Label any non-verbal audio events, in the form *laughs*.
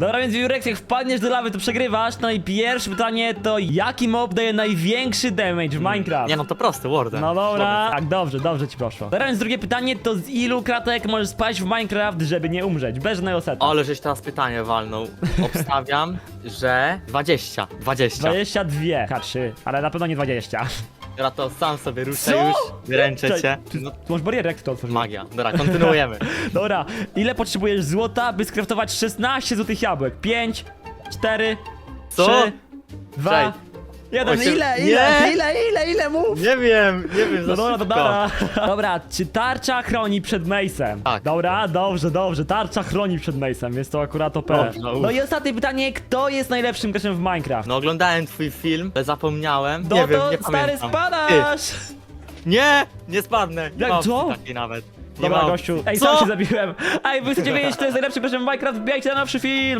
Dobra, więc Jurex, jak wpadniesz do lawy, to przegrywasz. No i pierwsze pytanie to jaki mob daje największy damage w Minecraft? Nie no, to proste, Warden. No dobra, tak, dobrze, dobrze ci poszło. Dobra, więc drugie pytanie to z ilu kratek możesz spać w Minecraft, żeby nie umrzeć? Bez żadnego seta. Ale żeś teraz pytanie walnął. Obstawiam, *laughs* że 20. 20. 22 K3, ale na pewno nie 20. Dobra, to sam sobie ruszę Co? już. Ręczę cię. Cześć, ty- No, masz barierę, jak ty to otworzyłeś? magia. Dobra, kontynuujemy. *laughs* Dobra, ile potrzebujesz złota, by skraftować 16 złotych jabłek? 5, 4, Co? 3, 2, Cześć. 1. Osiem- Ile, ile, Nie. ile, ile, ile mów? Nie wiem, nie wiem, za No dobra, to szybko. dobra. *laughs* Dobra, czy tarcza chroni przed Mace'em? Tak. Dobra, dobrze, dobrze. Tarcza chroni przed Mace'em, jest to akurat OP. Dobrze, uff. No i ostatnie pytanie, kto jest najlepszym graczem w Minecraft? No oglądałem twój film, ale zapomniałem. No nie wiem, to nie stary pamiętam. spadasz! Ty, nie, nie spadnę. Nie Jak ma opcji co? takiej nawet. Nie Dobra, gościu. Ej, Co? sam się zabiłem. Ej, wy chcecie wiedzieć, kto jest najlepszym graczem w Minecraft? Wbijajcie na nowszy film!